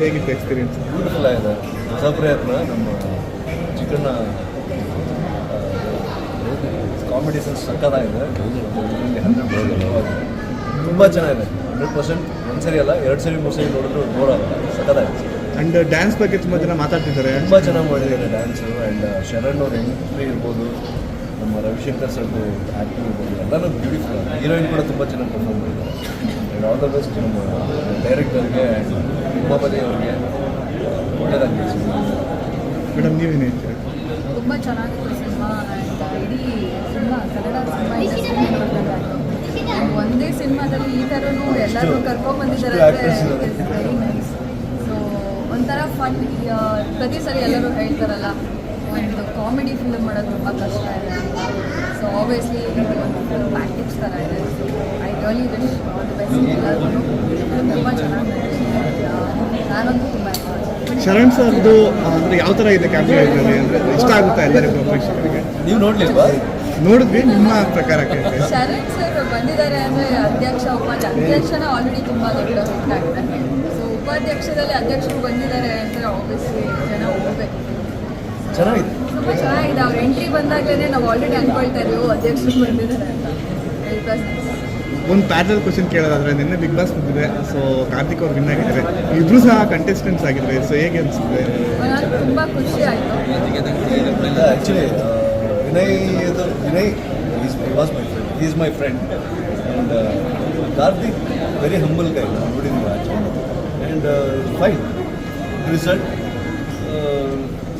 ಹೇಗಿತ್ತು experience beautiful ಆಗಿದೆ ಹೊಸ ಪ್ರಯತ್ನ ನಮ್ಮ ಚಿಕನ್ನ ಕಾಮಿಡಿ ಸೆನ್ಸ್ ಸಕ್ಕತ್ತಾಗಿದೆ ತುಂಬ ಚೆನ್ನಾಗಿದೆ ಹಂಡ್ರೆಡ್ ಪರ್ಸೆಂಟ್ ಒಂದ್ಸರಿ ಅಲ್ಲ ಎರಡು ಸರಿ ಮೂರು ಸರಿ ನೋಡಿದ್ರು ನೋಡೋದು ಸಕ್ಕತ್ತಾಗಿದೆ ಆ್ಯಂಡ್ ಡ್ಯಾನ್ಸ್ ಬಗ್ಗೆ ತುಂಬ ಜನ ಮಾತಾಡ್ತಿದ್ದಾರೆ ತುಂಬ ಚೆನ್ನಾಗಿ ಮಾಡಿದ್ದಾರೆ ಡ್ಯಾನ್ಸು ಆ್ಯಂಡ್ ಶರಣ್ ಅವ್ರ ಎಂಟ್ರಿ ಇರ್ಬೋದು ನಮ್ಮ ರವಿಶಂಕರ್ ಸರ್ದು ಆ್ಯಕ್ಟಿಂಗ್ ಇರ್ಬೋದು ಎಲ್ಲನೂ ಬ್ಯೂಟಿಫುಲ್ ಹೀರೋಯಿನ್ ಕೂಡ ತುಂಬ ಚೆನ್ನಾಗಿ ಪರ್ಫಾರ್ಮ್ ಮಾಡಿದ್ದಾರೆ ಆಲ್ ದ ಬೆಸ್ಟ್ ನಿಮ್ಮ ಡೈರೆಕ್ಟರ್ಗೆ ಉಮಾಪತಿ ಅವ್ರಿಗೆ ಒಳ್ಳೆಯದಾಗಿ ಮೇಡಮ್ ನೀವೇನು ಹೇಳ್ತೀರಿ ತುಂಬ ಚೆನ್ನಾಗಿತ್ತು ಸಿನಿಮಾ ಇಡೀ ಸಿನಿಮಾ ಕನ್ನಡ ಸಿನಿಮಾ ಒಂದೇ ಸಿನಿಮಾದಲ್ಲಿ ಈ ಥರನೂ ಎಲ್ಲರೂ ಕರ್ಕೊಂಡ್ಬಂದಿದ್ದಾರೆ ವೆರಿ ನೈಸ್ ಸೊ ಒಂಥರ ಫನ್ ಪ್ರತಿ ಸರಿ ಎಲ್ಲರೂ ಹೇಳ್ತಾರಲ್ಲ ಒಂದು ಕಾಮಿಡಿ ಫಿಲ್ಮ್ ಮಾಡೋದು ತುಂಬ ಕಷ್ಟ ಇದೆ ಸೊ ಆಬ್ವಿಯಸ್ಲಿ ಇದು ಒಂದು ಪ್ಯಾಕೇಜ್ ಥರ ಇದೆ ಆಲ್ ದಿ ಬೆಸ್ಟ್ ತುಂಬ ಚೆನ್ನಾಗಿ ನಾನಂತೂ ತುಂಬ ಶರಣ್ ಸರ್ದು ಅಂದ್ರೆ ಯಾವ ತರ ಇದೆ ಕ್ಯಾಮ್ರಾದಲ್ಲಿ ಅಂದ್ರೆ ಇಷ್ಟ ಆಗುತ್ತಾ ಎಲ್ಲರಿಗೂ ಪ್ರೇಕ್ಷಕರಿಗೆ ನೀವು ನೋಡ್ಲಿಲ್ವಾ ನೋಡಿದ್ವಿ ನಿಮ್ಮ ಪ್ರಕಾರ ಶರಣ್ ಸರ್ ಬಂದಿದ್ದಾರೆ ಅಂದ್ರೆ ಅಧ್ಯಕ್ಷ ಉಪಾಧ್ಯಕ್ಷ ಅಧ್ಯಕ್ಷನ ಆಲ್ರೆಡಿ ತುಂಬಾ ದೊಡ್ಡ ಆಗಿದೆ ಸೊ ಉಪಾಧ್ಯಕ್ಷದಲ್ಲಿ ಅಧ್ಯಕ್ಷರು ಬಂದಿದ್ದಾರೆ ಅಂದ್ರೆ ಆಬ್ವಿಯಸ್ಲಿ ಜನ ಹೋಗ್ಬೇಕು ಚೆನ್ನಾಗಿದೆ ತುಂಬ ಚೆನ್ನಾಗಿದೆ ಅವ್ರು ಎಂಟ್ರಿ ಬಂದಾಗಲೇ ನಾವು ಆಲ್ರೆಡಿ ಅನ್ಕೊಳ್ತಾ ಇದೀವಿ ಅಧ್ಯಕ್ಷರು ಬಂದಿದ್ದಾರೆ ಅಂತ ಒಂದು ಪ್ಯಾರಲಲ್ ಕ್ವಶನ್ ಕೇಳೋದಾದ್ರೆ ನಿನ್ನೆ ಬಿಗ್ ಬಾಸ್ ಬಂದಿದೆ ಸೊ ಕಾರ್ತಿಕ್ ಅವ್ರು ವಿನ್ ಆಗಿದ್ದಾರೆ ಇಬ್ರು ಸಹ ಕಂಟೆಸ್ಟೆಂಟ್ಸ್ ಆಗಿದ್ದಾರೆ ಸೊ ಹೇಗೆ ಅನಿಸುತ್ತೆ ತುಂಬ ಖುಷಿ ಆ್ಯಕ್ಚುಲಿ ವಿನಯ್ ಇದು Vinay is was my friend is my friend and Karthik very humble guy ನೋಡಿದ್ದೀನಿ ಆ್ಯಂಡ್ ಫೈನ್ ರಿಸಲ್ಟ್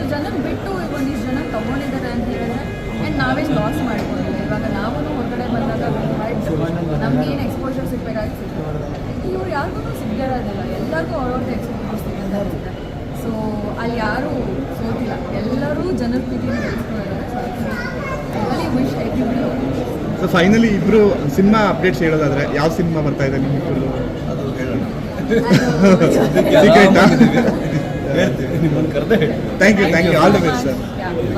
ಸೊ ಜನ ಬಿಟ್ಟು ಒಂದಿಷ್ಟು ಜನ ತಗೊಂಡಿದ್ದಾರೆ ಅಂತ ಹೇಳಿದ್ರೆ ಆ್ಯಂಡ್ ನಾವೇ ಲಾಸ್ ಮಾಡ್ಕೊಂಡಿಲ್ಲ ಇವಾಗ ನಾವೂ ಹೊರಗಡೆ ಬಂದಾಗ ನಮ್ಗೆ ಏನು ಎಕ್ಸ್ಪೋಜರ್ ಸಿಗಬೇಕಾಗಿ ಸಿಗ್ತದೆ ಇವ್ರು ಯಾರಿಗೂ ಸಿಗ್ದಿರೋದಿಲ್ಲ ಎಲ್ಲರಿಗೂ ಅವ್ರವ್ರದ್ದು ಎಕ್ಸ್ಪೋಜರ್ ಸಿಗಂತ ಸೊ ಅಲ್ಲಿ ಯಾರು ಸೋತಿಲ್ಲ ಎಲ್ಲರೂ ಜನರ ಪ್ರೀತಿ ಸೊ ಫೈನಲಿ ಇಬ್ರು ಸಿನಿಮಾ ಅಪ್ಡೇಟ್ಸ್ ಹೇಳೋದಾದ್ರೆ ಯಾವ ಸಿನಿಮಾ ಬರ್ತಾ ಇದೆ ನಿಮ್ಮಿಬ್ಬರು ಅದು ಹೇಳೋಣ Thank you, all the best, sir.